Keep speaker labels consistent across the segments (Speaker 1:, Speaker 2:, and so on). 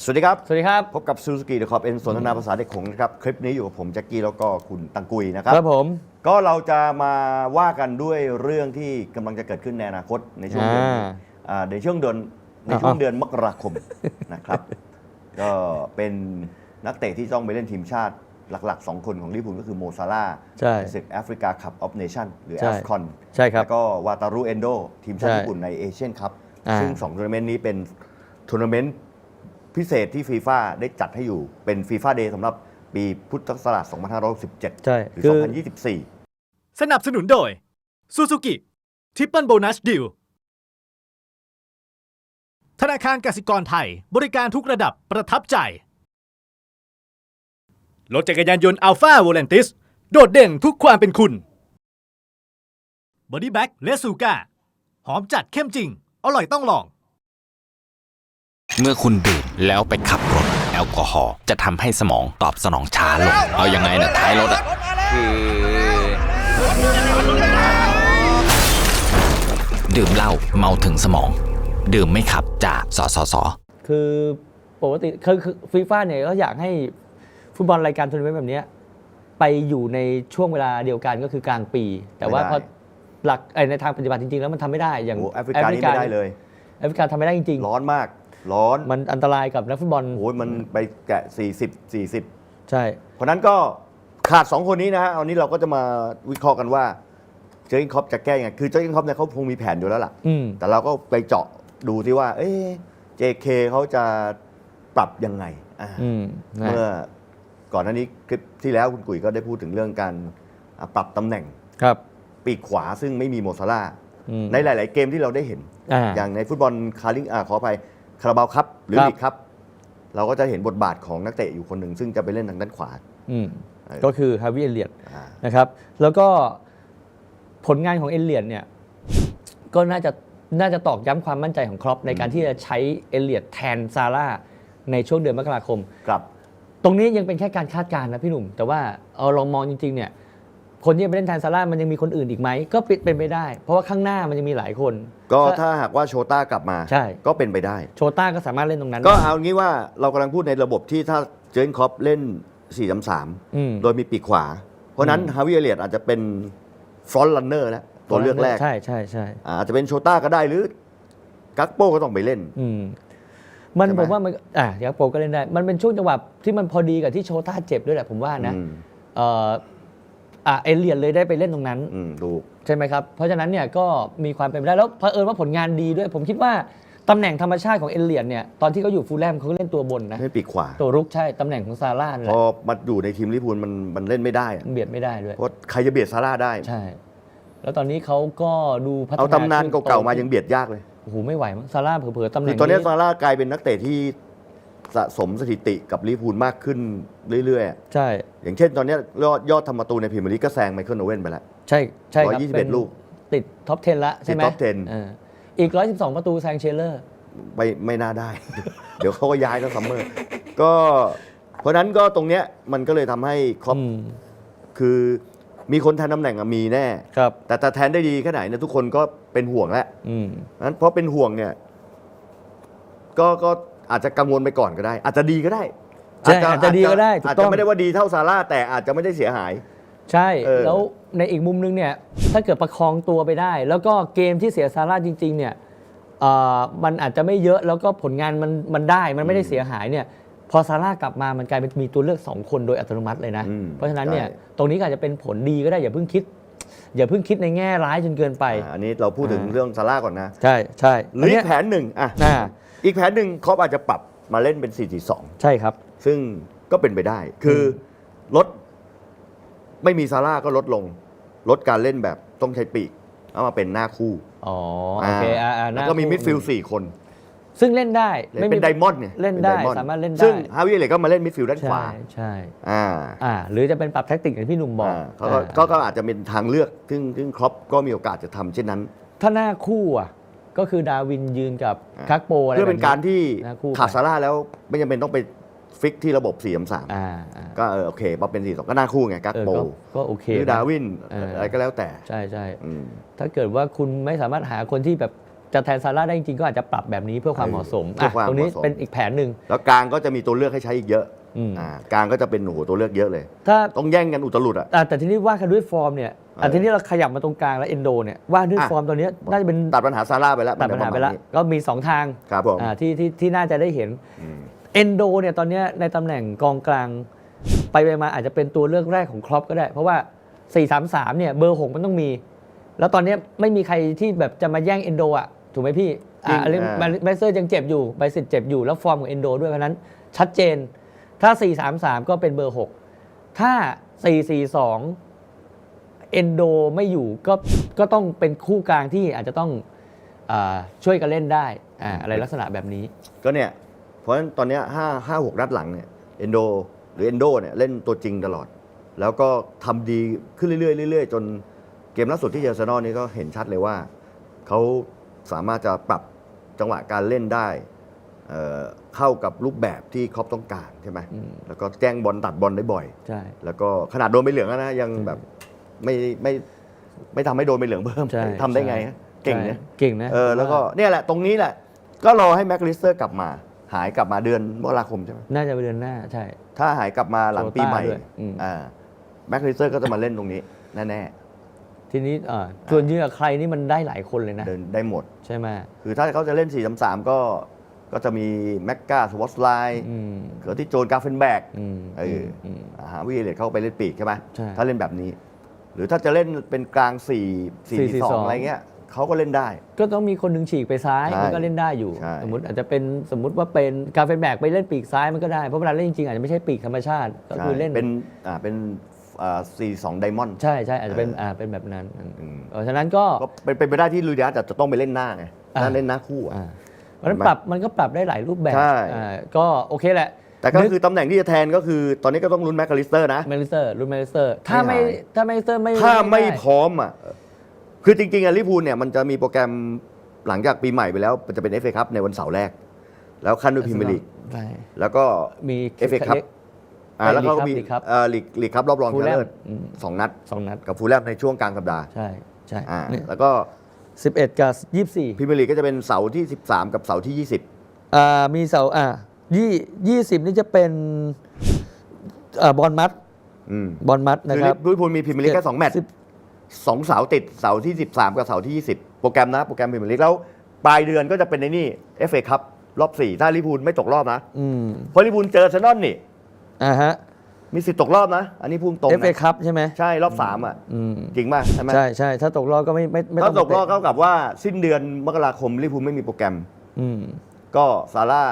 Speaker 1: สวัสดีครับ
Speaker 2: สวัสดีครับ
Speaker 1: พบกับซูซูกิเดอะคอปเอ็นสนทนาภาษาเด็กขงนะครับ คลิปนี้อยู่กับผมแจ็คกี้แล้วก็คุณตังกุยนะครับ
Speaker 2: ครับผม
Speaker 1: ก็เราจะมาว่ากันด้วยเรื่องที่กำลังจะเกิดขึ้นในอนาคตในช่วงเดือน
Speaker 2: อ่า
Speaker 1: อ่าในช่วงเดือนในช่วง
Speaker 2: อ่า
Speaker 1: เดือนมกราคม นะครับ ก็เป็นนักเตะที่ต้องไปเล่นทีมชาติหลัก ๆ 2 คนของลิเวอร์พูลก็คือโมซาลาห์
Speaker 2: ใช่
Speaker 1: ศึกแอฟริกาคัพออฟเนชั่นหรือ
Speaker 2: ใช่
Speaker 1: แอฟคอน
Speaker 2: ใช่ครับ
Speaker 1: แล้วก็วาตารุเอนโดทีมชาติ
Speaker 2: ใช่
Speaker 1: ญี่ปุ่นในเอเชียนคัพ
Speaker 2: อ่า
Speaker 1: ซึ่ง2ทัวร์นาเมนต์นี้เป็นทัวร์นาเมนต์ พิเศษที่ฟีฟ่าได้จัดให้อยู่เป็นฟีฟ่าเดย์สำหรับปีพุทธศักราช2567
Speaker 2: ใช่
Speaker 1: หรือ
Speaker 2: คือ
Speaker 1: 2024
Speaker 3: สนับสนุนโดย Suzuki Triple Bonus Deal ธนาคารกสิกรไทยบริการทุกระดับประทับใจ รถจักรยานยนต์ Alpha v o l a n t i s โดดเด่นทุกความเป็นคุณ Body Bag และซูก้าหอมจัดเข้มจริง อร่อยต้องลอง
Speaker 4: เมื่อคุณดื่มแล้วไปขับรถแอลกอฮอล์จะทำให้สมองตอบสนองช้าลง เอายังไงนะท้ายรถอะคือดื่มเหล้าเมาถึงสมอง ดื่มไม่ขับจากสสส
Speaker 2: คือปกติคือคือฟีฟ่าเนี่ยก็อยากให้ฟุตบอลรายการทัวร์นาเมนต์แบบเนี้ยไปอยู่ในช่วงเวลาเดียวกันก็คือกลางปี แต่ว่า
Speaker 1: ไม่ได้
Speaker 2: พอหลักไอ้ในทางปฏิบัติจริงๆ แล้วมันทำไม่ได้อย่าง
Speaker 1: โอ้แอฟริกานี่ไม่ได้เลย
Speaker 2: แอฟริกาทำไม่ได้จริง
Speaker 1: ร้อนมาก ร้อน
Speaker 2: ๆมันอันตรายกับนักฟุตบอล
Speaker 1: โอ้ยมันไปแกะ 40 40
Speaker 2: ใช่
Speaker 1: เพราะนั้นก็ขาด 2 คนนี้นะฮะเอานี้เราก็จะมาวิเคราะห์กันว่าเจอร์กินครอปจะแก้ยังไงคือเจอร์กินครอปเนี่ยเขาคงมีแผนอยู่แล้วล่ะ
Speaker 2: อืม
Speaker 1: แต่เราก็ไปเจาะดูที่ว่า เอ๊ะ JK เขาจะปรับยังไงอ่า
Speaker 2: อืมนะ
Speaker 1: เมื่อก่อนหน้านี้คลิปที่แล้วคุณกุ๋ยก็ได้พูดถึงเรื่องการอะปรับตำแหน่ง
Speaker 2: ครับ
Speaker 1: ปีกขวาซึ่งไม่มีโมซาร่าห์
Speaker 2: อืม
Speaker 1: ในหลาย ๆ เกมที่เราได้เห็น
Speaker 2: อ่า
Speaker 1: อย่างในฟุตบอลคาริงอ่าขออภัย คาราบาวครับหรือ
Speaker 2: ครับ
Speaker 1: ลีกครับ เราก็จะเห็นบทบาทของนักเตะอยู่คนหนึ่งซึ่งจะไปเล่นทางด้านขวา
Speaker 2: อืม
Speaker 1: เออ
Speaker 2: ก็คือฮาวิเอเลียต
Speaker 1: อ่า
Speaker 2: นะครับ แล้วก็ผลงานของเอเลียตเนี่ย ก็น่าจะน่าจะตอกย้ำความมั่นใจของครอปในการที่จะใช้เอเลียตแทนซาร่าในช่วงเดือนมกราคม
Speaker 1: ครับ
Speaker 2: ตรงนี้ยังเป็นแค่การคาดการณ์นะพี่หนุ่ม แต่ว่าเอาลองมองจริงๆเนี่ย คนที่จะไปเล่นแทนซาร่ามันยังมีคนอื่นอีกไหมก็เป็นไปได้ เพราะว่าข้างหน้ามันจะมีหลายคน
Speaker 1: ก็ถ้าหากว่าโชต้ากลับมา
Speaker 2: ใช่
Speaker 1: ก็เป็นไปได้
Speaker 2: โชต้าก็สามารถเล่นตรงนั้น
Speaker 1: ก็เอางี้ว่าเรากำลังพูดในระบบที่ถ้าเจอร์นครอปเล่น4 3
Speaker 2: อืม
Speaker 1: 3โดยมีปีกขวา เพราะฉะนั้น
Speaker 2: อืม
Speaker 1: ฮาวิเอเลียตอาจจะเป็นฟรอนต์รันเนอร์แล้วตัวเลือกแรก
Speaker 2: ใช่ใช่ใช่
Speaker 1: อาอาจจะเป็นโชต้าก็ได้หรือกักโป้ก็ต้องไปเล่น
Speaker 2: อืมมัน
Speaker 1: ใช่ไหม
Speaker 2: ผมว่ามันอะยักษ์โปก็เล่นได้ มันเป็นช่วงจังหวะที่มันพอดีกับที่โชต้าเจ็บด้วยแหละผมว่านะ
Speaker 1: อืม
Speaker 2: เอ่ออะเอเลียนเลยได้ไปเล่นตรงนั้น
Speaker 1: อืมดู
Speaker 2: ใช่ไหมครับ เพราะฉะนั้นเนี่ยก็มีความเป็นไปได้แล้วเผอิญว่าผลงานดีด้วย ผมคิดว่าตำแหน่งธรรมชาติของเอเลียนเนี่ยตอนที่เขาอยู่ฟูลแลมเขาก็เล่นตัวบนนะ
Speaker 1: ให้ปีกขวา
Speaker 2: ตัวรุกใช่ตำแหน่งของซาร่านี่นแห
Speaker 1: พอ
Speaker 2: ละ
Speaker 1: มาอยู่ในทีมลิเวอร์พูลมันมันเล่นไม่ได้อะ
Speaker 2: เบียดไม่ได้ด้วย
Speaker 1: เพราะใครจะเบียดซาร่าห์ได้
Speaker 2: ใช่ แล้วตอนนี้เขาก็ดูพัฒนา
Speaker 1: เอาตำนาน
Speaker 2: ขึ้
Speaker 1: เก่าๆมา
Speaker 2: โต
Speaker 1: ยังเบียดยากเลย
Speaker 2: โอ้โหไม่ไหวมั้งซาร่าเผลอๆตำแห
Speaker 1: คื
Speaker 2: น่
Speaker 1: องตอนนี้
Speaker 2: นี้
Speaker 1: ซาร่าห์กลายเป็นนักเตะที่ สะสมสถิติกับลิเวอร์พูลมากขึ้นเรื่อยๆอะ
Speaker 2: ใช่
Speaker 1: อย่างเช่นตอนนี้ยอดยอดทำประตูในพรีเมียร์ลีกก็แซงไมเคิลโอเว่นไปแล้ว
Speaker 2: ใช่ใช่ครับ
Speaker 1: 121
Speaker 2: เป็น
Speaker 1: ลูก
Speaker 2: ติดท็อป 10 ละใช่ไหม
Speaker 1: ติด top 10
Speaker 2: เอออีก 112 ประตูแซงเชลเลอร์
Speaker 1: ไม่ไม่น่าได้ เดี๋ยวเขาก็ย้ายแล้วซัมเมอร์ ก็เพราะฉะนั้นก็ตรงเนี้ยมันก็เลยทำให้ครอป
Speaker 2: อืม
Speaker 1: คือมีคนแทนตำแหน่งอะมีแน่
Speaker 2: ครับ
Speaker 1: แต่แต่แทนได้ดีแค่ไหนเนี่ยทุกคนก็เป็นห่วงแล้ว
Speaker 2: อืม
Speaker 1: นั้นเพราะเป็นห่วงเนี่ย ก็ก็ อาจจะกังวลไปก่อนก็ได้ อาจจะดีก็ได้
Speaker 2: ใช่อาจจะดีก็ได้ถูก
Speaker 1: อาจ
Speaker 2: ต้
Speaker 1: จะ
Speaker 2: อง
Speaker 1: ไม่ได้ว่าดีเท่าซาร่าแต่อาจจะไม่ได้เสียหาย
Speaker 2: ใช่
Speaker 1: เออ
Speaker 2: แล้วในอีกมุมนึงเนี่ยถ้าเกิดประคองตัวไปได้ แล้วก็เกมที่เสียซาร่าจริง ๆ เนี่ยเอ่อมันอาจจะไม่เยอะแล้วก็ผลงานมันมันได้มันไม่ได้เสียหายเนี่ยพอซาร่ากลับมามันกลายเป็นมีตัวเลือก 2 คนโดยอัตโนมัติเลยนะ
Speaker 1: อืม
Speaker 2: เพราะฉะนั้นเนี่ย
Speaker 1: ใช่
Speaker 2: ตรงนี้ก็อาจจะเป็นผลดีก็ได้อย่าเพิ่งคิด อย่าเพิ่งคิดในแง่ร้ายจนเกินไป
Speaker 1: อ่าอันนี้เราพูดถึง
Speaker 2: อ่า
Speaker 1: เรื่องซาร่าก่อนนะ
Speaker 2: ใช่ใช่
Speaker 1: หรือ
Speaker 2: อัน
Speaker 1: อี
Speaker 2: เนี้
Speaker 1: ก
Speaker 2: ย
Speaker 1: แผนหนึ่งอะ
Speaker 2: อ่า
Speaker 1: อีกแผนหนึ่งครอปอาจจะปรับมาเล่นเป็น4
Speaker 2: ใช่ครับ
Speaker 1: 2 ซึ่งก็เป็นไปได้ คืออลดไม่มีซาร่าก็ลดลง ลดการเล่นแบบต้องใช้ปีก เอามาเป็นหน้าคู่
Speaker 2: อ๋อโอเคอ่าอ่า
Speaker 1: แล้ว
Speaker 2: น่า
Speaker 1: ก็มี
Speaker 2: พู
Speaker 1: มิดฟิลด์สี่คน
Speaker 2: ซึ่งเล่นได้
Speaker 1: เป็นไดมอนด์เนี่ย
Speaker 2: เล่นได้
Speaker 1: ป็ Diamond
Speaker 2: สามารถเล่นได้
Speaker 1: ซึ่งฮาวิเอเลก็มาเล่นมิดฟิลด์ด้านข
Speaker 2: ใช่
Speaker 1: วา
Speaker 2: ใช่
Speaker 1: อ่า
Speaker 2: อ่า หรือจะเป็นปรับแท็กติกอย่างที่พี่หนุ่มบอก
Speaker 1: อ่าเขาก็
Speaker 2: อ่า
Speaker 1: ก็ก็อาจจะเป็นทางเลือก ซึ่งซึ่งครอปก็มีโอกาสจะทำเช่นนั้น
Speaker 2: ถ้าหน้าคู่อะ ก็คือดาวินยืนกับ
Speaker 1: อ่า
Speaker 2: คักโปอะไร
Speaker 1: เพื่อเป็นการที่
Speaker 2: หน้าคู่
Speaker 1: ขาด
Speaker 2: ไป
Speaker 1: ซาร่าแล้วไม่จำเป็นต้องไปฟิกที่ระบบ4ี่สาม
Speaker 2: อ่าอ่า
Speaker 1: ก็เออโอเคพอเป็น4ี่สองก็หน้าคู่ไงกัก
Speaker 2: เออ
Speaker 1: โบ
Speaker 2: ก็ก็โอเค
Speaker 1: หรือ
Speaker 2: นะ
Speaker 1: ดาวิน
Speaker 2: เอออ
Speaker 1: อะไรก็แล้วแต่
Speaker 2: ใช่ใช่
Speaker 1: อืม
Speaker 2: ถ้าเกิดว่าคุณไม่สามารถหาคนที่แบบจะแทนซาร่าได้จริงๆก็อาจจะปรับแบบนี้เพื่อความเหมาะสม
Speaker 1: เพื่อความ
Speaker 2: ตรงนี้
Speaker 1: เหมาะสม
Speaker 2: เป็นอีกแผนหนึ่ง
Speaker 1: แล้วกลางก็จะมีตัวเลือกให้ใช้อีกเยอะ
Speaker 2: อืม
Speaker 1: อ่ากลางก็จะเป็นโอ้โหตัวเลือกเยอะเลย
Speaker 2: ถ้า
Speaker 1: ต้องแย่งกันอุตลุดอะ
Speaker 2: อะแต่ทีนี้ว่ากันด้วยฟอร์มเนี่ย อะ
Speaker 1: เออ
Speaker 2: ทีนี้เราขยับมาตรงกลางแล้วเอนโดเนี่ยว่าด้วย
Speaker 1: อะ
Speaker 2: ฟอร์มตอนเนี้ยน่าจะเป็น
Speaker 1: ตัดปัญหาซาร่าไปแล้ว
Speaker 2: ตัดปัญหาไปแล้ว
Speaker 1: มันจะระมณนี้
Speaker 2: ก็มี 2 ทาง
Speaker 1: ครับผม
Speaker 2: อ่าที่ที่ที่น่าจะได้เห็น
Speaker 1: อืม
Speaker 2: เอนโดเนี่ยตอนเนี้ยในตำแหน่งกองกลาง ไปไปมาอาจจะเป็นตัวเลือกแรกของครอปก็ได้ เพราะว่า 4-3-3 เนี่ยเบอร์6มันต้องมี แล้วตอนเนี้ยไม่มีใครที่แบบจะมาแย่งเอนโดอะถูกไหมพี่
Speaker 1: จริง
Speaker 2: อ่าเรื่อง
Speaker 1: อ่า
Speaker 2: ไบเซอร์ยังเจ็บอยู่ไบสิตเจ็บอยู่แล้วฟอร์มของเอนโดด้วยเพราะฉะนั้นชัดเจนถ้า 4-3-3 ก็เป็นเบอร์ 6 ถ้า 4-4-2 เอนโดไม่อยู่ก็ก็ต้องเป็นคู่กลางที่อาจจะต้องอาช่วยกันเล่นได้อ่าอะไรลักษณะแบบนี้
Speaker 1: ก็เนี่ย เพราะฉะนั้นตอนเนี้ยห้าห้าหกนัดหลังเนี่ยเอนโดหรือเอนโดเนี่ยเล่นตัวจริงตลอด แล้วก็ทำดีขึ้นเรื่อยๆเรื่อยๆ จนเกมล่าสุดที่เจออาร์เซนอลนี่ก็เห็นชัดเลยว่า เขาสามารถจะปรับจังหวะการเล่นได้เอ่อเข้ากับรูปแบบที่ครอปต้องการใช่ไหม
Speaker 2: อืม
Speaker 1: แล้วก็แจ้งบอลตัดบอลได้บ่อย
Speaker 2: ใช่
Speaker 1: แล้วก็ขนาดโดนใบเหลืองแล้วนะยังแบบ ไม่ไม่ไม่ทำให้โดนใบเหลืองเพิ่ม
Speaker 2: ใช่
Speaker 1: ทำได้ไงฮะเก่งเนี่ย
Speaker 2: ใช่เก่งนะ
Speaker 1: เออแล้วก็เนี่ยแหละตรงนี้แหละ ก็รอให้แม็กลิสเตอร์กลับมา หายกลับมาเดือนมกราคมใช่ไหม
Speaker 2: น่าจะเป็นเดือนหน้าใช่
Speaker 1: ถ้าหายกลับมาหลังปีใหม่
Speaker 2: โควต้าด้วยอืม
Speaker 1: อ่าแม็กลิสเตอร์ก็จะมาเล่นตรงนี้แน่
Speaker 2: ทีนี้อ่าส่วนยืนกับใครนี่มันได้หลายคนเลยนะ
Speaker 1: ๆเดินได้หมด
Speaker 2: ใช่ไหม
Speaker 1: คือถ้าเขาจะเล่น4 3 3ก็ก็จะมีแม็กกาสวอตไลน์
Speaker 2: อืม
Speaker 1: เกิดที่โจนกาเฟนแบก
Speaker 2: อืม
Speaker 1: เอออ
Speaker 2: ม
Speaker 1: หาวิเลตเข้าไปเล่นปีกใช่ไหม
Speaker 2: ใช่
Speaker 1: ถ้าเล่นแบบนี้ หรือถ้าจะเล่นเป็นกลาง4 4 4 2อะไรเงี้ยเขาก็เล่นได้
Speaker 2: ก็ต้องมีคนหนึ่งฉีกไปซ้าย
Speaker 1: ใช่
Speaker 2: มันก็เล่นได้อยู่
Speaker 1: ใช่
Speaker 2: สมมติอาจจะเป็นสมมติว่าเป็นกาเฟนแบกไปเล่นปีกซ้ายมันก็ได้เพราะเวลาเล่นจริงๆอาจจะไม่ใช่ปีกธรรมชาติก็คือเล่น
Speaker 1: เป็นอ่าเป็นอ่าสี่สองไดมอนด์
Speaker 2: ใช่ใช่อาจจะเป็น
Speaker 1: เอออ่
Speaker 2: อ่าเป็นแบบนั้น
Speaker 1: อืม
Speaker 2: เพราะฉะนั้นก็
Speaker 1: ก็เป็นเป็นไปได้ที่ลุยดิอาร์จะจะต้องไปเล่นหน้าไง
Speaker 2: อ่า
Speaker 1: ถ้าเล่นหน้าคู่อะ
Speaker 2: อ่าเพราะฉะนั้น
Speaker 1: เห็นไหม
Speaker 2: ปรับมันก็ปรับได้หลายรูปแบบ
Speaker 1: ใช่
Speaker 2: อ่าก็โอเคแหละ
Speaker 1: แต่ก็
Speaker 2: นึ
Speaker 1: คือตำแหน่งที่จะแทนก็คือ ตอนนี้ก็ต้องลุ้นแมคคาลิสเตอร์นะ
Speaker 2: เมลิเซอร์รุ่นเมลิเซอร์ ถ้าไม่
Speaker 1: ไม่หาย
Speaker 2: ถ้าเมลิเซอร์ไม่
Speaker 1: ถ้าไม่
Speaker 2: ด้
Speaker 1: พร้อมอะคือจริงๆอะลิเวอร์พูลเนี่ยมันจะมีโปรแกรมหลังจากปีใหม่ไปแล้วมันจะเป็นเอฟเอคัพในวันเสาร์แรก แล้วขั้นด้วยพรีเมียร์ลีก
Speaker 2: ใช่
Speaker 1: แล้วก็
Speaker 2: มี
Speaker 1: FA ครับอ่าแล้วก็มี
Speaker 2: ลีกครับ
Speaker 1: เอ่อลีกลีกครับรอบรองช
Speaker 2: ฟูล
Speaker 1: นะ
Speaker 2: แลม
Speaker 1: เลิศ
Speaker 2: อืม
Speaker 1: สองนัด
Speaker 2: สองนัด
Speaker 1: กับฟูลแลมในช่วงกลางสัปดาห์
Speaker 2: ใช่ใช่
Speaker 1: อ่า
Speaker 2: เนี่ย
Speaker 1: แล้วก็
Speaker 2: สิบเอ็ดกับยี่สี่
Speaker 1: พรีเมียร์ลีกก็จะเป็นเสาร์ที่ 13 กับเสาร์ที่ 20
Speaker 2: อ่ามีเสาอ่า ยี่ยี่สิบนี่จะเป็นอ่าบอลมัด
Speaker 1: อืม
Speaker 2: บอลมัดนะ
Speaker 1: คือ
Speaker 2: ครับ
Speaker 1: ลิเวอร์พูลมีพรีเมียร์ลีกแค่สองแมตช์
Speaker 2: สิบ
Speaker 1: สองเสาร์ติดเสาร์ที่13กับเสาร์ที่20โปรแกรมนะโปรแกรมพรีเมียร์ลีกแล้วปลายเดือนก็จะเป็นในนี่ FA คัพรอบ4ถ้าลิเวอร์พูลไม่ตกรอบนะ
Speaker 2: อืม
Speaker 1: เพราะลิเวอร์พูลเจออาร์เซนอลนี่
Speaker 2: อ่าฮะ
Speaker 1: มีสิทธิ์ตกรอบนะ อันนี้พุ่งตรง
Speaker 2: เอฟเอ
Speaker 1: นะ
Speaker 2: คัพใช่ไหม
Speaker 1: ใช่รอบ3อะ
Speaker 2: อืม
Speaker 1: จริงป่ะใช่ไหม
Speaker 2: ใช่ใช่ถ้าตกรอบก็ไม่ไม่ไม่
Speaker 1: ถ้า
Speaker 2: อง
Speaker 1: ตกรอบ
Speaker 2: เะ
Speaker 1: เท่ากับว่าสิ้นเดือนมกราคมลิเวอร์พูลไม่มีโปรแกรม
Speaker 2: อืม
Speaker 1: ก็ซาร่า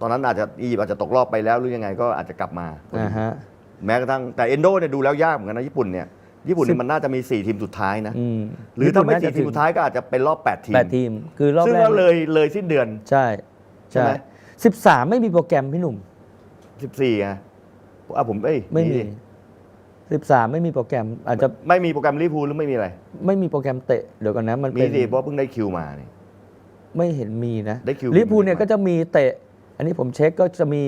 Speaker 1: ตอนนั้นอาจจะอียิปต์อาจจะตกรอบไปแล้วหรือยังไงก็อาจจะกลับมา
Speaker 2: อ่าฮะ
Speaker 1: แม้กระทั่งแต่เอนโดเนี่ยดูแล้วยากเหมือนกันนะญี่ปุ่นเนี่ยญี่ปุ่น
Speaker 2: สิ
Speaker 1: เนี่ย
Speaker 2: บ
Speaker 1: มันน่าจะมี 4 ทีมสุดท้ายนะ
Speaker 2: อืม
Speaker 1: หรือถ้าไม่
Speaker 2: ญี่
Speaker 1: สี่
Speaker 2: ปุ่นน่จะ
Speaker 1: ทีมสุดท้ายก็อาจจะเป็นรอบ 8 ทีม
Speaker 2: แปดทีม คือรอบ
Speaker 1: ซึ่ง
Speaker 2: แรก
Speaker 1: ก็เลยเลยสิ้นเดือน
Speaker 2: ใช่
Speaker 1: ใช่ไหม
Speaker 2: สิบสามไม่มีโปรแกรมพี่หนุ่ม
Speaker 1: 14ไงอะผมเอ้ย
Speaker 2: ไม่มี
Speaker 1: ดิ
Speaker 2: สิบสามไม่มีโปรแกรม อาจจะ
Speaker 1: ไม่มีโปรแกรมลิเวอร์พูลหรือไม่มีอะไร
Speaker 2: ไม่มีโปรแกรมเตะเดี๋ยวก่อนนะมัน
Speaker 1: มี
Speaker 2: เป็น
Speaker 1: สิเพราะเพิ่งได้คิวมานี่
Speaker 2: ไม่เห็นมีนะ
Speaker 1: ได้คิว
Speaker 2: ลิเวอร์พูลเนี่ย
Speaker 1: มา
Speaker 2: ก็จะมีเตะ อันนี้ผมเช็คก็จะมี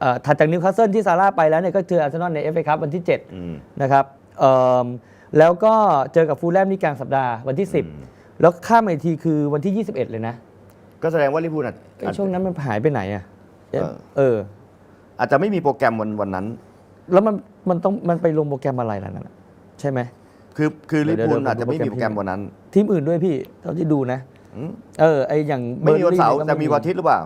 Speaker 2: เอ่อถัดจากนิวคาสเซิลที่ซาร่าไปแล้วเนี่ยก็เจออาร์เซนอลในเอฟเอคัพวันที่
Speaker 1: อืม
Speaker 2: 7นะครับเอิ่มแล้วก็เจอกับฟูลแลมนี่กลางสัปดาห์วันที่
Speaker 1: อืม
Speaker 2: 10 แล้วข้ามมาอีกทีคือวันที่ 21 เลยนะ
Speaker 1: ก็แสดงว่าลิเวอร์พูลอาจ
Speaker 2: ไอ้ช่วงนั้นมันหายไปไหนอะ
Speaker 1: เออ
Speaker 2: เออ
Speaker 1: อาจจะไม่มีโปรแกรมวันวันนั้น
Speaker 2: แล้วมันมันต้องมันไปลงโปรแกรมอะไรล่ะนั่นน่ะใช่ไหม
Speaker 1: คือคือลิ
Speaker 2: เดี๋
Speaker 1: เวอ
Speaker 2: ยว
Speaker 1: ร์พูล
Speaker 2: เดี๋ยว
Speaker 1: อาจจะไม่มี
Speaker 2: ผมดู
Speaker 1: โปรแกรมวันนั้น
Speaker 2: ทีมอื่นด้วยพี่เท่าที่ดูนะ
Speaker 1: อืม
Speaker 2: เออไออย่าง
Speaker 1: ไม่มีวันเสาร์
Speaker 2: Burnley
Speaker 1: แต่มีวันอาทิตย์หรือเปล่า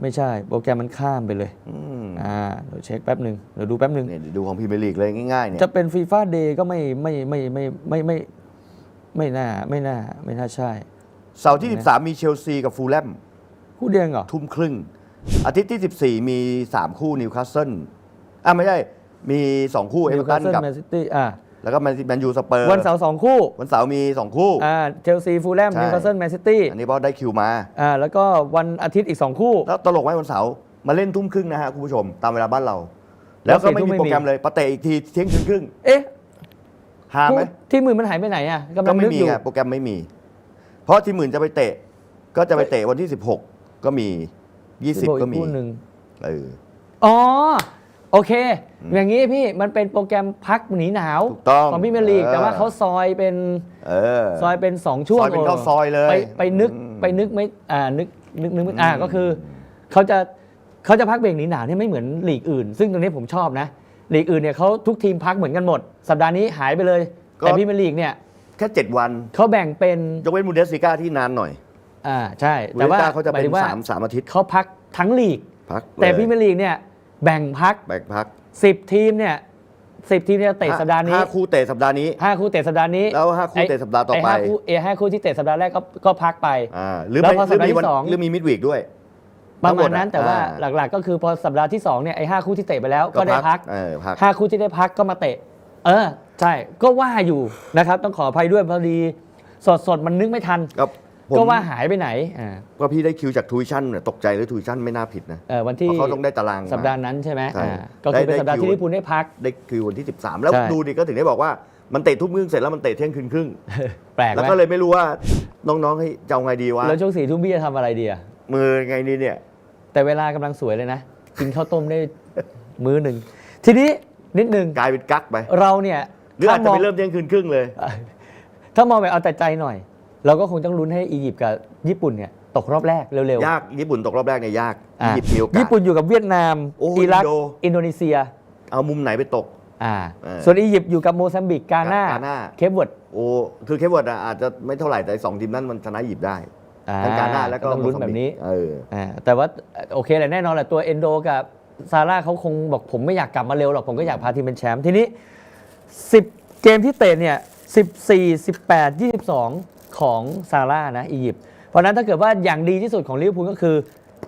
Speaker 2: ไม่ใช่โปรแกรมมันข้ามไปเลย
Speaker 1: อืม
Speaker 2: อ่าเดี๋ยวเช็คแป๊บหนึ่งเดี๋ยวดูแป๊บหนึ่ง
Speaker 1: เนี่ยดูของพรีเมียร์ลีกเลยง่ายๆเนี่ย
Speaker 2: จะเป็นฟีฟ่าเดย์ก็ไม่ไม่ไม่ไม่ไม่ไม่ไม่น่าไม่น่าไม่น่าใช่
Speaker 1: เสาร์ที่ 13 มีเชลซีกับฟูลแลม
Speaker 2: คู่เดียงเหรอ
Speaker 1: ทุ่มครึ่ง อาทิตย์ที่ 14 มี 3 คู่นิวคาสเซิลอะไม่ใช่มี 2 คู่เอเวอร์ตัน
Speaker 2: Newcastle
Speaker 1: กับ
Speaker 2: Man City อ่า
Speaker 1: แล้วก็แมนแมนยูสเปอร์
Speaker 2: วันเสาร์สองคู่
Speaker 1: วันเสาร์มี 2 คู่
Speaker 2: อ่าเชลซีฟูลแลม
Speaker 1: ใช่
Speaker 2: นิวคาสเซิลแมนซิตี้
Speaker 1: อันนี้เพราะได้คิวมา
Speaker 2: อ่าแล้วก็วันอาทิตย์อีก 2 คู่
Speaker 1: แล้วตลกไหมวันเสาร์มาเล่นทุ่มครึ่งนะฮะคุณผู้ชมตามเวลาบ้านเรา แล้วก็ไม่มีโปรแกรมเลยปะเตะอีกทีเที่ยงคืนครึ่ง
Speaker 2: เอ๊ะ
Speaker 1: หาไหม
Speaker 2: คู่ที่มือมันหายไปไหนอะกำลั
Speaker 1: ก็
Speaker 2: ง
Speaker 1: ไม่
Speaker 2: นึก
Speaker 1: มี
Speaker 2: อยู่
Speaker 1: ไงโปรแกรมไม่มี เพราะทีมอื่นจะไปเตะ ก็จะไปเตะวันที่ 16 ก็มี 20 ก็มี
Speaker 2: อีคู่หนึ่ง
Speaker 1: เออ
Speaker 2: อ๋อ โอเค อย่างนี้พี่มันเป็นโปรแกรมพักหนีหนาว
Speaker 1: ถูกต้อง
Speaker 2: ของพี่เมยร์ลีก
Speaker 1: เออ
Speaker 2: แต่ว่าเขาซอยเป็น
Speaker 1: เออ
Speaker 2: ซอยเป็น2ช่วง
Speaker 1: ซอยเป็นข้าวซอยเลย
Speaker 2: ไปไปนึก
Speaker 1: อืม
Speaker 2: ไปนึกไม่อ่านึกนึกนึกไม่อ่าก็คือเขาจะเขาจะพักเบรกหนีหนาวเนี่ยไม่เหมือนลีกอื่น ซึ่งตรงนี้ผมชอบนะลีกอื่นเนี่ยเขาทุกทีมพักเหมือนกันหมด สัปดาห์นี้หายไปเลย
Speaker 1: ก็
Speaker 2: แต่พรีเมียร์ลีกเนี่ย
Speaker 1: แค่7วัน
Speaker 2: เขาแบ่งเป็น
Speaker 1: ยกเว้นบูเดสลิก้าที่นานหน่อย
Speaker 2: อ่าใช่
Speaker 1: บู
Speaker 2: แต่
Speaker 1: เดส
Speaker 2: ว่า
Speaker 1: ลิก้าเขาจะ
Speaker 2: หมาย
Speaker 1: เป็น
Speaker 2: ถึงว่า
Speaker 1: สามสามอาทิตย์
Speaker 2: เขาพักทั้งลีก
Speaker 1: พัก
Speaker 2: แต่
Speaker 1: เลย
Speaker 2: พรีเมียร์ลีกเนี่ย แบ่งพัก
Speaker 1: แบกพัก
Speaker 2: 10ทีมเนี่ยสิทีมเนี่ยเตะสัปดาห์นี้
Speaker 1: ห้าคู่เตะสัปดาห์นี้
Speaker 2: ห้าคู่เตะสัปดาห์นี้
Speaker 1: แล้วห้าคู่เตะสัปดาห์ต่อไป
Speaker 2: ห้าคู่เอห้าคู่ที่เตะสัปดาห์แรกก็ก็พักไป
Speaker 1: อ่าหรือ
Speaker 2: แล้ว
Speaker 1: ไม่
Speaker 2: พอ
Speaker 1: หรือมี
Speaker 2: สัปดาห์ที่
Speaker 1: วัน
Speaker 2: สอง
Speaker 1: หรือมีมิดวีกด้วย
Speaker 2: ประ
Speaker 1: ทั้งหม
Speaker 2: มา
Speaker 1: ด
Speaker 2: ณ
Speaker 1: อะ
Speaker 2: นั้นแต่ว่า
Speaker 1: อ่า
Speaker 2: หลักๆ ก็คือพอสัปดาห์ที่2เนี่ยไอ้ห้าคู่ที่เตะไปแล้วก็ได้พัก
Speaker 1: เออพัก
Speaker 2: ห้าคู่ที่ได้พักก็มาเตะ เออ ใช่ก็ว่าอยู่นะครับ ต้องขออภัยด้วยพอดี สดสดๆมันนึกไม่ทัน
Speaker 1: ก็ ผม
Speaker 2: ก็ว่าหายไปไหนอ่า
Speaker 1: ก็พี่ได้คิวจากทูวิชั่นเนี่ยตกใจเลยทูวิชั่นไม่น่าผิดนะ
Speaker 2: เออวัน
Speaker 1: เพ
Speaker 2: ที่
Speaker 1: ราะเขาต้องได้ตารางม
Speaker 2: สัปดาห์นั้นใช่ไหม
Speaker 1: ใช่
Speaker 2: อ่าก็คือเป็น
Speaker 1: ได้
Speaker 2: สัปดาห์
Speaker 1: ได้คิว
Speaker 2: ที่ลิเวอร์พูลได้พัก
Speaker 1: ได้คิววันที่ 13 แล้ว
Speaker 2: ใช่
Speaker 1: ดูดิก็ถึงได้บอกว่ามันเตะทุ่มครึ่งเสร็จแล้วมันเตะเที่ยงคืนครึ่ง
Speaker 2: แปลก
Speaker 1: แล้ว
Speaker 2: ไหม
Speaker 1: ก็เลยไม่รู้ว่าน้องๆให้จะเอาไงดีวะ
Speaker 2: แล้วช่วงสี่ทุ่มพี่จะทำอะไรดีอะ
Speaker 1: มือไงนี่เนี่ย
Speaker 2: แต่เวลากำลังสวยเลยนะ กินข้าวต้มได้มื้อหนึ่ง ทีนี้นิดหนึ่ง
Speaker 1: กลายเป็นกักไป
Speaker 2: เราเนี่ย
Speaker 1: หรืออาจจะ
Speaker 2: ถ้ามอง
Speaker 1: ไปเริ่มเที่ยงคืนครึ่งเลย
Speaker 2: ถ้ามองแบบเอาแต่ใจหน่อย เราก็คงต้องลุ้นให้อียิปต์กับญี่ปุ่นเนี่ยตกรอบแรกเร็วๆ
Speaker 1: ยากญี่ปุ่นตกรอบแรกเนี่ยยาก
Speaker 2: อะ
Speaker 1: อียิปต์มีโอกาส
Speaker 2: ญี่ปุ่นอยู่กับเวียดนาม
Speaker 1: โอ้
Speaker 2: อิรัก
Speaker 1: อินโด
Speaker 2: อินโดนีเซีย
Speaker 1: เอามุมไหนไปตก
Speaker 2: อ่า
Speaker 1: เออ
Speaker 2: ส่วนอียิปต์อยู่กับโมซัมบิกกาหน้า
Speaker 1: กาหน้า
Speaker 2: เคปเวิร์ด
Speaker 1: โอ้คือเคปเวิร์ดอะอาจจะไม่เท่าไหร่แต่สองทีมนั้นมันชนะอียิปต์ได้ทั้งกาหน้าแล้วก็
Speaker 2: ต้องลุ้น
Speaker 1: โมซั
Speaker 2: แบ
Speaker 1: ม
Speaker 2: บ
Speaker 1: บิ
Speaker 2: นี้
Speaker 1: กเออ
Speaker 2: อ่าแต่ว่าโอเคแหละแน่นอนแหละตัวเอนโดกับซาร่าเขาคงบอกผมไม่อยากกลับมาเร็วหรอก ผมก็อยากพาทีมเป็นแชมป์ทีนี้ 10 เกมที่เตะเนี่ย14 18 22 ของซาร่านะอียิปต์เพราะฉะนั้นถ้าเกิดว่าอย่างดีที่สุดของลิเวอร์พูลก็คือ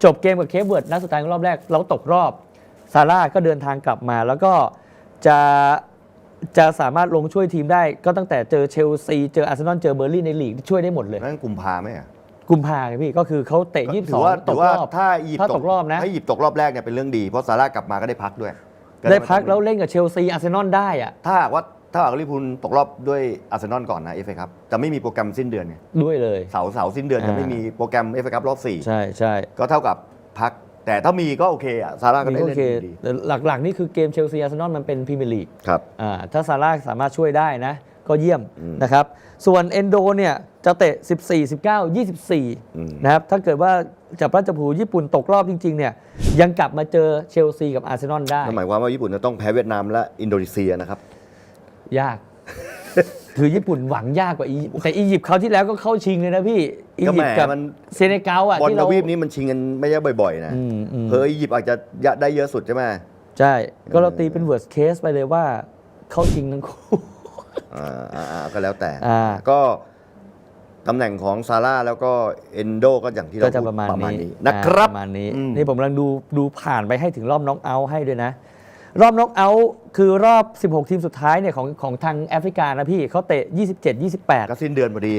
Speaker 2: จบเกมกับเคปเวิร์ดนัดสุดท้ายของรอบแรกเราตกรอบซาร่าก็เดินทางกลับมา แล้วก็จะจะสามารถลงช่วยทีมได้ก็ตั้งแต่เจอเชลซีเจออาร์เซนอลเจอเบอร์ลี่ในลีกช่วยได้หมดเลย
Speaker 1: นั่นกุมภาไหมอะ
Speaker 2: กุมภาไงพี่ก็คือเขาเตะ
Speaker 1: ถือว่า
Speaker 2: 22ต
Speaker 1: ถื
Speaker 2: ก
Speaker 1: อว่าร
Speaker 2: อบ
Speaker 1: ถ้าอียิปต์
Speaker 2: ถ้าตกรอบนะ
Speaker 1: ถ้าอียิปต์ตกรอบแรกเนี่ยเป็นเรื่องดีเพราะซาร่ากลับมาก็ได้พักด้วย
Speaker 2: ได้พักแล้วเล่นกับเชลซีอาร์เซนอลได้อะ
Speaker 1: ถ้าหากว่า ถ้าหากลิเวอร์พูลตกรอบด้วยอาร์เซนอลก่อนนะเอฟเอครับจะไม่มีโปรแกรมสิ้นเดือนไง
Speaker 2: ด้วยเลย
Speaker 1: เสาร์เสาร์สิ้นเดือนจะ
Speaker 2: อ่า
Speaker 1: ไม่มีโปรแกรมเอฟเอครับรอบสี่
Speaker 2: ใช่ใช่
Speaker 1: ก็เท่ากับพัก แต่ถ้ามีก็โอเคอะซาร่าก็ได้
Speaker 2: โอ
Speaker 1: เล่น
Speaker 2: เค
Speaker 1: ดี
Speaker 2: แต่หลักๆ นี่คือเกมเชลซีอาร์เซนอลมันเป็นพรีเมียร์ลีก
Speaker 1: ครับ
Speaker 2: อ่าถ้าซาร่าสามารถช่วยได้นะ ก็เยี่ยม
Speaker 1: อืม
Speaker 2: นะครับ ส่วนเอนโดเนี่ย จะเตะ 14 19
Speaker 1: อืม
Speaker 2: 24 นะครับ ถ้าเกิดว่าจับพลัดจับผลูญี่ปุ่นตกรอบจริง ๆ เนี่ย ยังกลับมาเจอเชลซีกับอาร์เซนอลได้
Speaker 1: นั่นหมายความว่าญี่ปุ่นจะต้องแพ้เวียดนามและอินโดนีเซียนะครับ
Speaker 2: ยาก คือญี่ปุ่นหวังยากกว่าอียิปต์แต่อียิปต์เขาวที่แล้วก็เข้าชิงเลยนะพี่อี
Speaker 1: ก็
Speaker 2: ยิ
Speaker 1: แห
Speaker 2: ป
Speaker 1: ม
Speaker 2: ต์กับ
Speaker 1: มัน
Speaker 2: เซเนกัลอะ
Speaker 1: บอล
Speaker 2: ที่
Speaker 1: ท
Speaker 2: เรา
Speaker 1: วีปนี้มันชิงกันไม่ใช่บ่อยๆนะ
Speaker 2: อืมอืม
Speaker 1: เพออียิปต์อาจจะได้เยอะสุดใช่ไหม
Speaker 2: ใช่ ก็เราตีเป็น worst case ไปเลยว่า เข้าชิงทั้งคู่
Speaker 1: อ่าอ่าอ่าก็แล้วแต่
Speaker 2: อ่า
Speaker 1: ก็ตำแหน่งของซาร่าแล้วก็เอนโดก็อย่างที่เรา
Speaker 2: ก็จะ
Speaker 1: พูด
Speaker 2: ประมาณนี้
Speaker 1: นะครับ
Speaker 2: อ่าประมาณนี้
Speaker 1: อืม
Speaker 2: นี่ผมกำลังดูดูผ่านไปให้ถึงรอบน็อกเอาท์ให้ด้วยนะ รอบน็อกเอาท์คือรอบ 16 ทีมสุดท้ายเนี่ยของของทางแอฟริกานะพี่เขาเตะ 27 28
Speaker 1: ก็สิ้นเดือนพอดี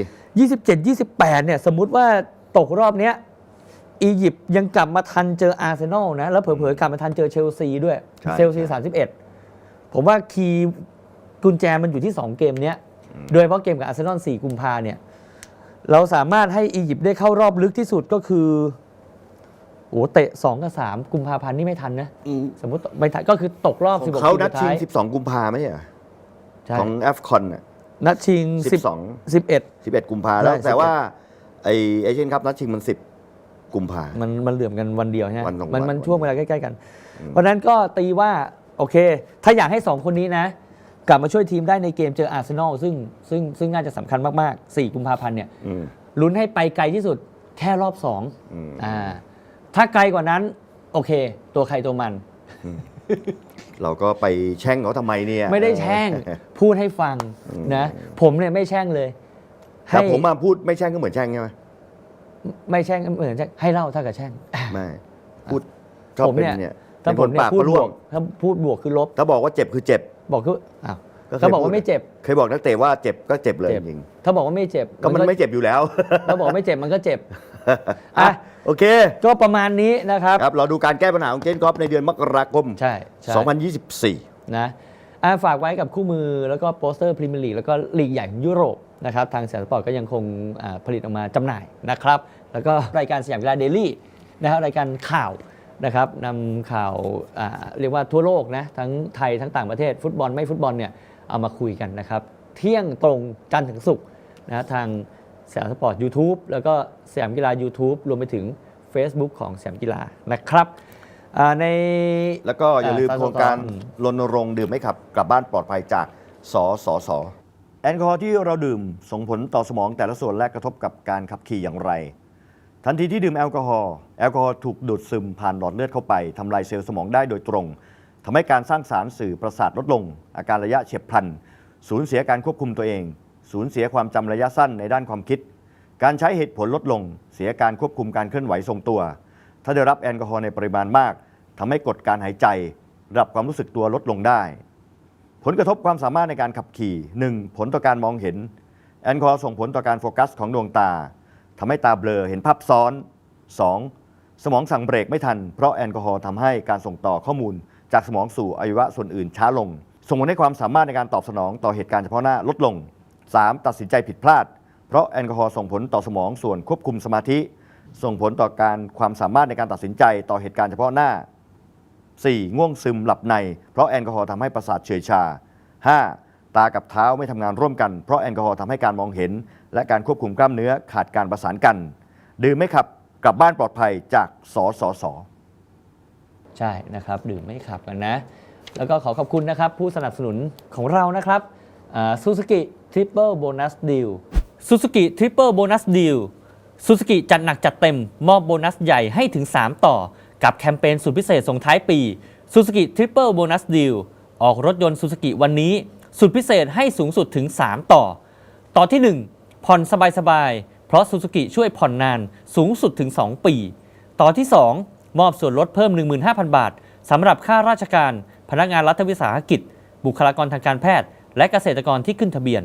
Speaker 2: 27 28 เนี่ย สมมุติว่าตกรอบเนี้ยอียิปต์ยังกลับมาทันเจออาร์เซนอลนะ แล้วเผลอๆกลับมาทันเจอเชลซีด้วย
Speaker 1: ใช่
Speaker 2: เชลซี 31 ผมว่าคีย์กุญแจมันอยู่ที่ 2 เกมเนี้ย โดยเฉพาะเกมกับอาร์เซนอล 4 กุมภาเนี่ย เราสามารถให้อียิปต์ได้เข้ารอบลึกที่สุดก็คือ โอ้เตะ 2 กับ 3 กุมภาพันธ์นี่ไม่ทันนะสมมติไม่ทันก็คือตกรอบ
Speaker 1: ของ
Speaker 2: 16
Speaker 1: เขา
Speaker 2: ทีม
Speaker 1: นั
Speaker 2: สุ
Speaker 1: ด
Speaker 2: ด
Speaker 1: ชิง
Speaker 2: ท้าย
Speaker 1: 12 กุมภาไหมอะ
Speaker 2: ใช่
Speaker 1: ของแอฟคอนน่ะ
Speaker 2: นัดชิง
Speaker 1: 12
Speaker 2: 10 11
Speaker 1: 11 กุมภาแล้ว
Speaker 2: ใช่
Speaker 1: แต่
Speaker 2: 11
Speaker 1: ว่าไอเอเชียนคัพนัดชิงมัน 10 กุมภา
Speaker 2: มันมันเหลื่อมกันวันเดียวใช่ไหม
Speaker 1: วันสอง
Speaker 2: มัน
Speaker 1: วัน
Speaker 2: มันช่วงเวลาใกล้ๆกัน เพราะฉะนั้นก็ตีว่าโอเค ถ้าอยากให้ 2 คนนี้นะ กลับมาช่วยทีมได้ในเกมเจออาร์เซนอลซึ่งซึ่งซึ่งน่าจะสำคัญมากๆ 4 กุมภาพันธ์เนี่ย
Speaker 1: อืม
Speaker 2: ลุ้นให้ไปไกลที่สุดแค่รอบ
Speaker 1: อืม
Speaker 2: 2อ่า ถ้าไกลกว่านั้น โอเค ตัวใครตัวมัน
Speaker 1: เราก็ไปแช่งเขาทำไมเนี่ย
Speaker 2: ไม่ได้แช่ง
Speaker 1: เออ
Speaker 2: พูดให้ฟังนะ ผมเนี่ยไม่แช่งเลย
Speaker 1: แต่
Speaker 2: ให้
Speaker 1: ผมมาพูดไม่แช่งก็เหมือนแช่งใช่ไหม
Speaker 2: ไม่แช่งก็เหมือนแช่งให้เล่าเท่ากับแช่ง
Speaker 1: ไม่พูดชอบ
Speaker 2: ผม
Speaker 1: เป็น
Speaker 2: เนี่ย
Speaker 1: เนี่ย
Speaker 2: ถ้า
Speaker 1: เป็น
Speaker 2: ผ
Speaker 1: ค
Speaker 2: ม
Speaker 1: น
Speaker 2: เนี่ย
Speaker 1: ปาก
Speaker 2: พูด
Speaker 1: พะ
Speaker 2: บ
Speaker 1: ร่ว
Speaker 2: ว
Speaker 1: ง
Speaker 2: กถ้าพูดบวกคือลบ
Speaker 1: ถ้าบอกว่าเจ็บคือเจ็บ
Speaker 2: บอกคืออ้าว
Speaker 1: ก็เคย
Speaker 2: ถ้าบอก
Speaker 1: พู
Speaker 2: ว่า
Speaker 1: ด
Speaker 2: ไม่เจ็บ
Speaker 1: เคยบอกนักเตะว่าเจ็บก็เจ็บเลย
Speaker 2: เจ็บ
Speaker 1: จริง
Speaker 2: ถ้าบอกว่าไม่เจ็บ
Speaker 1: ๆก็มันไม่เจ็บอยู่แล้ว
Speaker 2: ถ้าบอกว่าไม่เจ็บมันก็เจ็บ
Speaker 1: อะ
Speaker 2: อะ
Speaker 1: โอเค
Speaker 2: ก็ประมาณนี้นะครับ
Speaker 1: ครับ เราดูการแก้ปัญหาของเจนกอฟในเดือนมกราคม
Speaker 2: ใช่ใช่
Speaker 1: 2024
Speaker 2: นะอะฝากไว้กับคู่มือแล้วก็โปสเตอร์พรีเมียร์ลีกแล้วก็ลีกใหญ่ของยุโรปนะครับ ทางเสียสปอร์ตก็ยังคงอ่าผลิตออกมาจำหน่ายนะครับ แล้วก็รายการสยามกีฬาเดลี่นะครับรายการข่าวนะครับนำข่าวอ่าเรียกว่าทั่วโลกนะทั้งไทยทั้งต่างประเทศ ฟุตบอลไม่ฟุตบอลเนี่ยเอามาคุยกันนะครับ เที่ยงตรงจันทร์ถึงศุกร์นะทาง สยามสปอร์ต YouTube แล้วก็สยามกีฬา YouTube รวมไปถึง Facebook ของสยามกีฬานะครับอ่าใน
Speaker 1: แล้วก็อย่าลืม
Speaker 2: อ่า
Speaker 1: โครงการ
Speaker 2: อืม
Speaker 1: รณรงค์ดื่มไม่ขับกลับบ้านปลอดภัยจากสสสแอลกอฮอล์ที่เราดื่มส่งผลต่อสมองแต่ละส่วนและกระทบกับการขับขี่อย่างไร ทันทีที่ดื่มแอลกอฮอล์แอลกอฮอล์ถูกดูดซึมผ่านหลอดเลือดเข้าไปทำลายเซลล์สมองได้โดยตรงทำให้การสร้างสารสื่อประสาทลดลง อาการระยะเฉียบพลันสูญเสียการควบคุมตัวเอง สูญเสียความจำระยะสั้นในด้านความคิด การใช้เหตุผลลดลง เสียการควบคุมการเคลื่อนไหวทรงตัว ถ้าได้รับแอลกอฮอล์ในปริมาณมากทำให้กดการหายใจระดับความรู้สึกตัวลดลงได้ ผลกระทบความสามารถในการขับขี่ 1. ผลต่อการมองเห็น แอลกอฮอล์ส่งผลต่อการโฟกัสของดวงตาทำให้ตาเบลอเห็นภาพซ้อน 2. สมองสั่งเบรกไม่ทัน เพราะแอลกอฮอล์ทำให้การส่งต่อข้อมูล จากสมองสู่อวัยวะส่วนอื่นช้าลง ส่งผลให้ความสามารถในการตอบสนองต่อเหตุการณ์เฉพาะหน้าลดลง 3. ตัดสินใจผิดพลาด เพราะแอลกอฮอล์ส่งผลต่อสมองส่วนควบคุมสมาธิ ส่งผลต่อการความสามารถในการตัดสินใจต่อเหตุการณ์เฉพาะหน้า 4. ง่วงซึมหลับใน เพราะแอลกอฮอล์ทำให้ประสาทเฉยชา 5. ตากับเท้าไม่ทำงานร่วมกัน เพราะแอลกอฮอล์ทำให้การมองเห็น และการควบคุมกล้ามเนื้อขาดการประสานกัน ดื่มไมครับกลับบ้านปลอดภัยจากสสส
Speaker 2: ใช่นะครับ ดื่มไม่ขับกันนะ แล้วก็ขอขอบคุณนะครับ ผู้สนับสนุนของเรานะครับซูซูกิ ทริปเปิลโบนัสดีลซูซูกิทริปเปิลโบนัสดีลซูซูกิจัดหนักจัดเต็ม มอบโบนัสใหญ่ให้ถึง 3 ต่อ กับแคมเปญสุดพิเศษส่งท้ายปีซูซูกิทริปเปิลโบนัสดีลออกรถยนต์ซูซูกิวันนี้ สุดพิเศษให้สูงสุดถึง 3 ต่อ ต่อที่ 1 ผ่อนสบายๆ เพราะซูซูกิช่วยผ่อนนานสูงสุดถึง 2 ปี ต่อที่ 2 มอบส่วนลดเพิ่ม 15,000 บาทสำหรับค่าราชการ พนักงานรัฐวิสาหกิจ บุคลากรทางการแพทย์ และเกษตรกรที่ขึ้นทะเบียน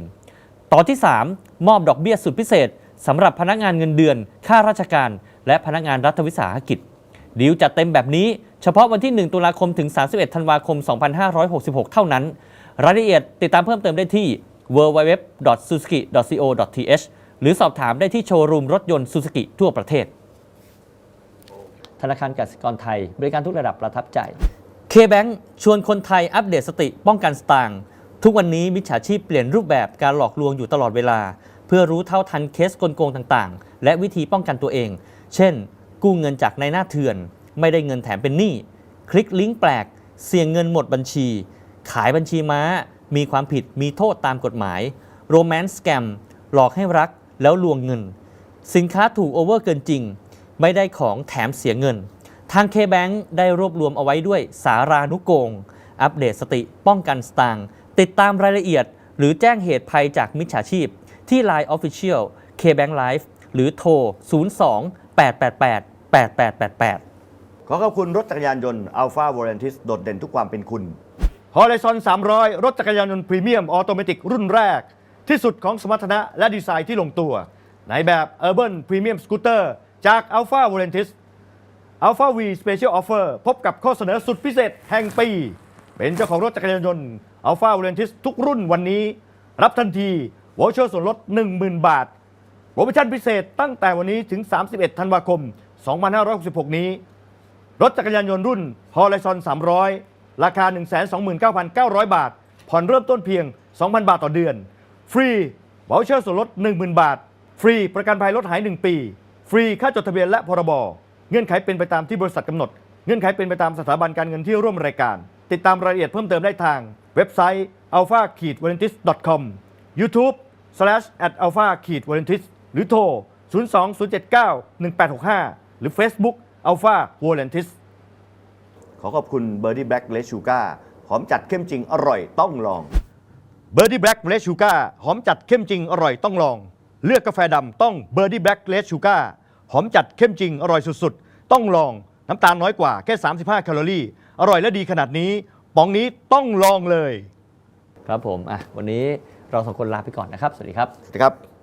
Speaker 2: ต่อที่ 3 มอบดอกเบี้ยสุดพิเศษสำหรับพนักงานเงินเดือน ข้าราชการ และพนักงานรัฐวิสาหกิจ ดีลจัดเต็มแบบนี้เฉพาะวันที่ 1 ตุลาคมถึง 31 ธันวาคม 2566 เท่านั้น รายละเอียดติดตามเพิ่มเติมได้ที่ www.suzuki.co.th หรือสอบถามได้ที่โชว์รูมรถยนต์ซูซูกิทั่วประเทศ ธนาคารกสิกรไทย บริการทุกระดับประทับใจ K-Bank ชวนคนไทยอัปเดตสติป้องกันสตางค์ ทุกวันนี้มิจฉาชีพเปลี่ยนรูปแบบการหลอกลวงอยู่ตลอดเวลา เพื่อรู้เท่าทันเคสกลโกงต่างๆ และวิธีป้องกันตัวเอง เช่น กู้เงินจากนายหน้าเถื่อน ไม่ได้เงินแถมเป็นหนี้คลิกลิงก์แปลก เสี่ยงเงินหมดบัญชี ขายบัญชีม้า มีความผิดมีโทษตามกฎหมายโรแมนต์สแกมหลอกให้รักแล้วลวงเงิน สินค้าถูกโอเวอร์เกินจริง ไม่ได้ของแถมเสียเงิน ทาง K-Bank ได้รวบรวมเอาไว้ด้วยสารานุโกง อัปเดตสติป้องกันสตางค์ ติดตามรายละเอียด หรือแจ้งเหตุภัยจากมิจฉาชีพ ที่ Line Official K-Bank Live หรือโทร 02 888 8888
Speaker 1: ขอขอบคุณรถจักรยานยนต์ Alpha v o l a n t i s โดดเด่นทุกความเป็นคุณ Horizon 300 รถจักรยานยนต์พรีเมียมออโตเมติกรุ่นแรก ที่สุดของสมรรถนะและดีไซน์ที่ลงตัว ในแบบ Urban Premium Scooter จาก Alpha v o l a n t i s Alpha V Special Offer พบกับข้อเสนอสุดพิเศษแห่งปี เป็นเจ้าของรถจักรยานยนต์ Alpha v o l a n t i s ทุกรุ่นวันนี้ รับทันทีวอเชอร์ส่วนลด 10,000 บาทโปรโมชั่นพิเศษตั้งแต่วันนี้ถึง 31 ธันวาคม 2566 นี้ รถจักรยานยนต์รุ่น Horizon 300 ราคา 129,900 บาท ผ่อนเริ่มต้นเพียง 2,000 บาทต่อเดือน ฟรีวอลเชอร์ส่วนลด 10,000 บาท ฟรีประกันภัยรถหาย 1 ปี ฟรีค่าจดทะเบียนและพรบเงื่อนไขเป็นไปตามที่บริษัทกำหนด เงื่อนไขเป็นไปตามสถาบันการเงินที่ร่วมรายการ ติดตามรายละเอียดเพิ่มเติมได้ทาง เว็บไซต์ alpha v a l e n t i s com YouTube slash at alpha v a l e n t i s หรือโทร 020791865 หรือ Facebook alpha v o l a n t i s ขอขอบคุณ Birdie Black Red Sugar หอมจัดเข้มจริงอร่อยต้องลอง Birdie Black Red Sugar หอมจัดเข้มจริงอร่อยต้องลอง เลือกกาแฟดำต้อง Birdie Black Red Sugar หอมจัดเข้มจริงอร่อยสุดๆ ต้องลองน้ำตาลน้อยกว่าแค่ 35 แคลอรี่ อร่อยและดีขนาดนี้ ป๋องนี้ต้องลองเลย
Speaker 2: ครับผมอะวันนี้เราสองคนลาไปก่อนนะครับ สวัสดีครับ
Speaker 1: นะครับ